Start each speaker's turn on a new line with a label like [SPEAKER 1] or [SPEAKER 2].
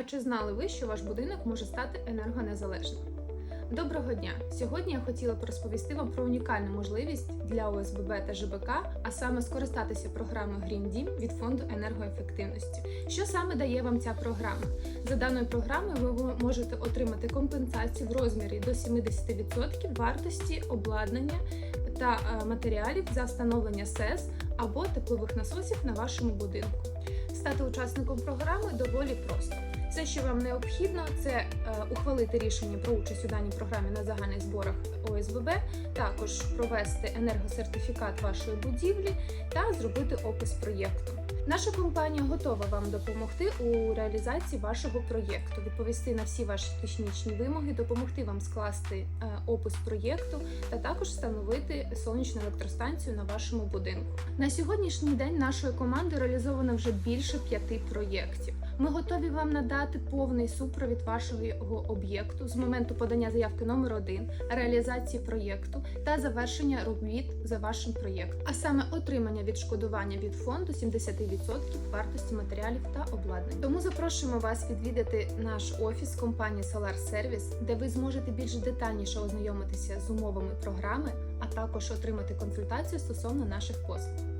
[SPEAKER 1] А чи знали ви, що ваш будинок може стати енергонезалежним? Доброго дня! Сьогодні я хотіла б розповісти вам про унікальну можливість для ОСББ та ЖБК, а саме скористатися програмою Green Dім від фонду енергоефективності. Що саме дає вам ця програма? За даною програмою ви можете отримати компенсацію в розмірі до 70% вартості обладнання та е, матеріалів за встановлення СЕС або теплових насосів на вашому будинку. Стати учасником програми доволі просто. Все, що вам необхідно, це е, ухвалити рішення про участь у даній програмі на загальних зборах ОСББ, також провести енергосертифікат вашої будівлі та зробити опис проєкту. Наша компанія готова вам допомогти у реалізації вашого проєкту, відповісти на всі ваші технічні вимоги, допомогти вам скласти е, опис проєкту та також встановити сонячну електростанцію на вашому будинку. На сьогоднішній день нашою командою реалізовано вже більше п'яти проєктів. Ми готові вам надати повний супровід вашого об'єкту з моменту подання заявки номер 1 реалізації проєкту та завершення робіт за вашим проєктом, а саме отримання відшкодування від фонду 70% вартості матеріалів та обладнання. Тому запрошуємо вас відвідати наш офіс компанії Solar Service, де ви зможете більш детальніше ознайомитися з умовами програми, а також отримати консультацію стосовно наших послуг.